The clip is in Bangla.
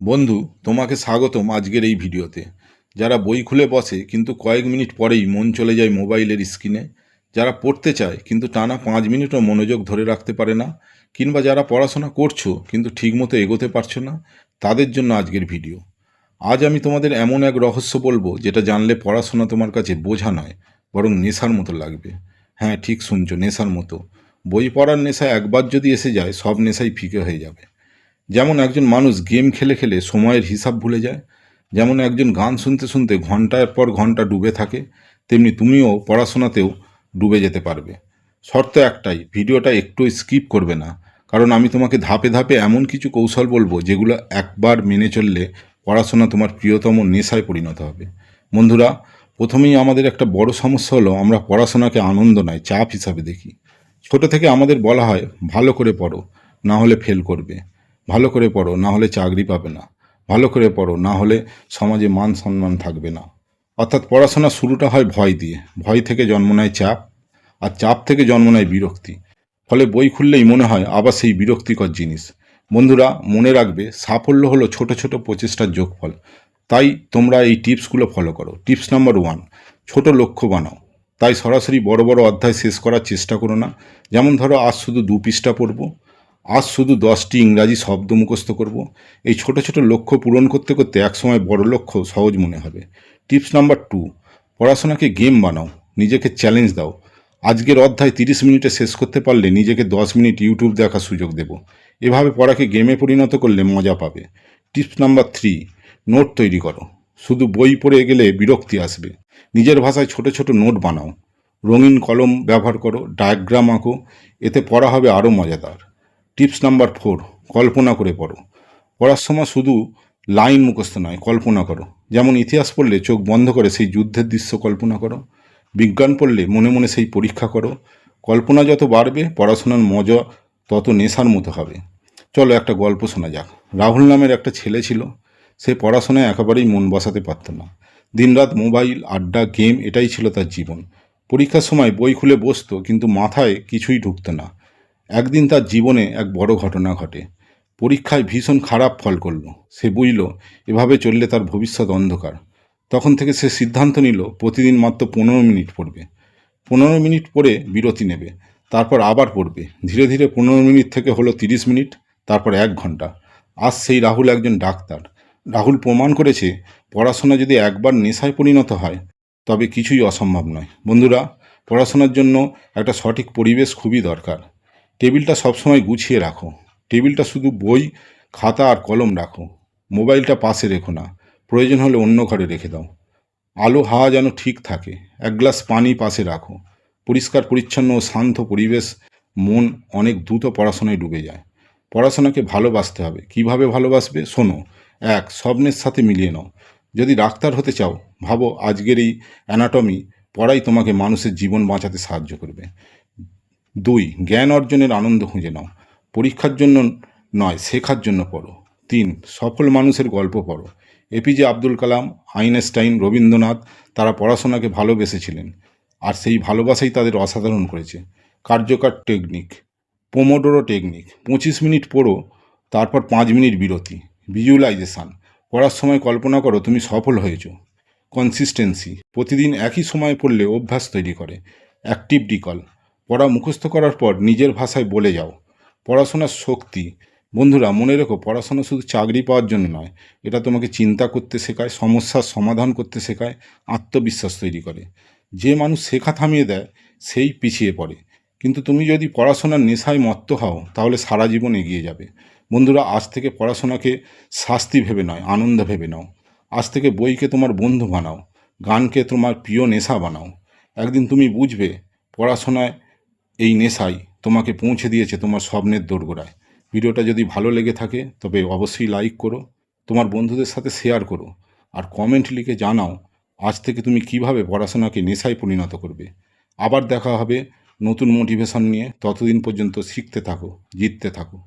বন্ধু, তোমাকে স্বাগতম আজকের এই ভিডিওতে। যারা বই খুলে বসে, কিন্তু কয়েক মিনিট পরেই মন চলে যায় মোবাইলের স্ক্রিনে। যারা পড়তে চায়, কিন্তু টানা পাঁচ মিনিটও মনোযোগ ধরে রাখতে পারে না। কিংবা যারা পড়াশোনা করছ, কিন্তু ঠিকমতো এগোতে পারছ না, তাদের জন্য আজকের ভিডিও। আজ আমি তোমাদের এমন এক রহস্য বলব, যেটা জানলে পড়াশোনা তোমার কাছে বোঝা নয়, বরং নেশার মতো লাগবে। হ্যাঁ ঠিক শুনছো, নেশার মতো। বই পড়ার নেশা একবার যদি এসে যায়, সব নেশাই ফিকে হয়ে যাবে। যেমন একজন মানুষ গেম খেলে খেলে সময়ের হিসাব ভুলে যায়, যেমন একজন গান শুনতে শুনতে ঘণ্টার পর ঘণ্টা ডুবে থাকে, তেমনি তুমিও পড়াশোনাতেও ডুবে যেতে পারবে। শর্ত একটাই, ভিডিওটা একটু স্কিপ করবে না, কারণ আমি তোমাকে ধাপে ধাপে এমন কিছু কৌশল বলব যেগুলো একবার মেনে চললে পড়াশোনা তোমার প্রিয়তম নেশায় পরিণত হবে। বন্ধুরা, প্রথমেই আমাদের একটা বড় সমস্যা হলো আমরা পড়াশোনাকে আনন্দ নয়, চাপ হিসাবে দেখি। ছোট থেকে আমাদের বলা হয়, ভালো করে পড়ো, না হলে ফেল করবে। ভালো করে পড়ো, না হলে চাকরি পাবে না। ভালো করে পড়ো, না হলে সমাজে মান সম্মান থাকবে না। অর্থাৎ পড়াশোনা শুরুটা হয় ভয় দিয়ে। ভয় থেকে জন্ম নেয় চাপ, আর চাপ থেকে জন্ম নেয় বিরক্তি। ফলে বই খুললেই মনে হয় আবার সেই বিরক্তিকর জিনিস। বন্ধুরা, মনে রাখবে, সাফল্য হলো ছোট ছোট প্রচেষ্টার যোগফল। তাই তোমরা এই টিপসগুলো ফলো করো। টিপস নাম্বার ওয়ান, ছোট লক্ষ্য বানাও। তাই সরাসরি বড় বড় অধ্যায় শেষ করার চেষ্টা করো না। যেমন ধরো, আজ শুধু দু পৃষ্ঠা পড়ব আজ শুধু দশটি ইংরাজি শব্দ মুখস্থ করব। এই ছোট ছোট লক্ষ্য পূরণ করতে করতে একসময় বড় লক্ষ্য সহজ মনে হবে। টিপস নাম্বার টু, পড়াশোনাকে গেম বানাও, নিজেকে চ্যালেঞ্জ দাও। আজকের অধ্যায় তিরিশ মিনিটে শেষ করতে পারলে নিজেকে দশ মিনিট ইউটিউব দেখার সুযোগ দেব। এভাবে পড়াকে গেমে পরিণত করলে মজা পাবে। টিপস নাম্বার থ্রি, নোট তৈরি করো। শুধু বই পড়ে গেলে বিরক্তি আসবে। নিজের ভাষায় ছোট ছোট নোট বানাও। রঙিন কলম ব্যবহার করো, ডায়াগ্রাম আঁকো। এতে পড়া হবে আরও মজাদার। টিপস নাম্বার ফোর কল্পনা করে পড়ো। পড়ার সময় শুধু লাইন মুখস্থ নয়, কল্পনা করো। যেমন ইতিহাস পড়লে চোখ বন্ধ করে সেই যুদ্ধের দৃশ্য কল্পনা করো। বিজ্ঞান পড়লে মনে মনে সেই পরীক্ষা করো। কল্পনা যত বাড়বে, পড়াশোনার মজা তত নেশার মতো হবে। চলো একটা গল্প শোনা যাক। রাহুল নামের একটা ছেলে ছিল। সে পড়াশোনায় একেবারেই মন বসাতে পারত না। দিনরাত মোবাইল, আড্ডা, গেম, এটাই ছিল তার জীবন। পরীক্ষার সময় বই খুলে বসতো, কিন্তু মাথায় কিছুই ঢুকতো না। একদিন তার জীবনে এক বড় ঘটনা ঘটে। পরীক্ষায় ভীষণ খারাপ ফল করল। সে বুঝল, এভাবে চললে তার ভবিষ্যৎ অন্ধকার। তখন থেকে সে সিদ্ধান্ত নিল, প্রতিদিন মাত্র পনেরো মিনিট পড়বে। পনেরো মিনিট পড়ে বিরতি নেবে, তারপর আবার পড়বে। ধীরে ধীরে পনেরো মিনিট থেকে হলো তিরিশ মিনিট, তারপর এক ঘণ্টা। আজ সেই রাহুল একজন ডাক্তার। রাহুল প্রমাণ করেছে, পড়াশোনা যদি একবার নেশায় পরিণত হয়, তবে কিছুই অসম্ভব নয়। বন্ধুরা, পড়াশোনার জন্য একটা সঠিক পরিবেশ খুবই দরকার। টেবিলটা সবসময় গুছিয়ে রাখো। টেবিলটা শুধু বই, খাতা আর কলম রাখো। মোবাইলটা পাশে রেখো না। প্রয়োজন হলে অন্য ঘরে রেখে দাও। আলো, হাওয়া যেন ঠিক থাকে। এক গ্লাস পানি পাশে রাখো। পরিষ্কার, পরিচ্ছন্ন ও শান্ত পরিবেশ, মন অনেক দ্রুত পড়াশোনায় ডুবে যায়। পড়াশোনাকে ভালোবাসতে হবে। কীভাবে ভালোবাসবে? শোনো। এক, স্বপ্নের সাথে মিলিয়ে নাও। যদি ডাক্তার হতে চাও, ভাবো আজকের এই অ্যানাটমি পড়াই তোমাকে মানুষের জীবন বাঁচাতে সাহায্য করবে। দুই, জ্ঞান অর্জনের আনন্দ খুঁজে নাও। পরীক্ষার জন্য নয়, শেখার জন্য পড়ো। তিন, সফল মানুষের গল্প পড়ো। এপিজে আব্দুল কালাম, আইনস্টাইন, রবীন্দ্রনাথ, তারা পড়াশোনাকে ভালোবেসেছিলেন আর সেই ভালোবাসাই তাদের অসাধারণ করেছে। কার্যকর টেকনিক, পোমোডোরো টেকনিক, পঁচিশ মিনিট পড়ো, তারপর পাঁচ মিনিট বিরতি, ভিজুয়ালাইজেশান, পড়ার সময় কল্পনা করো তুমি সফল হয়েছো। কনসিস্টেন্সি, প্রতিদিন একই সময় পড়লে অভ্যাস তৈরি করে। অ্যাক্টিভ ডিকল পড়া মুখস্থ করার পর নিজের ভাষায় বলে যাও। পড়াশোনার শক্তি। বন্ধুরা, মনে রেখো, পড়াশোনা শুধু চাকরি পাওয়ার জন্য নয়। এটা তোমাকে চিন্তা করতে শেখায়, সমস্যার সমাধান করতে শেখায়, আত্মবিশ্বাস তৈরি করে। যে মানুষ শেখা থামিয়ে দেয়, সেই পিছিয়ে পড়ে। কিন্তু তুমি যদি পড়াশোনার নেশায় মত্ত হও, তাহলে সারা জীবন এগিয়ে যাবে। বন্ধুরা, আজ থেকে পড়াশোনাকে শাস্তি ভেবে নয়, আনন্দ ভেবে নাও। আজ থেকে বইকে তোমার বন্ধু বানাও, গানকে তোমার প্রিয় নেশা বানাও। একদিন তুমি বুঝবে, পড়াশোনায় এই নেশাই তোমাকে পৌঁছে দিয়েছে তোমার স্বপ্নের দোরগোড়ায়। ভিডিওটা যদি ভালো লেগে থাকে, তবে অবশ্যই লাইক করো, তোমার বন্ধুদের সাথে শেয়ার করো, আর কমেন্ট লিখে জানাও, আজ থেকে তুমি কীভাবে পড়াশোনাকে নেশায় পরিণত করবে। আবার দেখা হবে নতুন মোটিভেশন নিয়ে, ততদিন পর্যন্ত শিখতে থাকো, জিততে থাকো।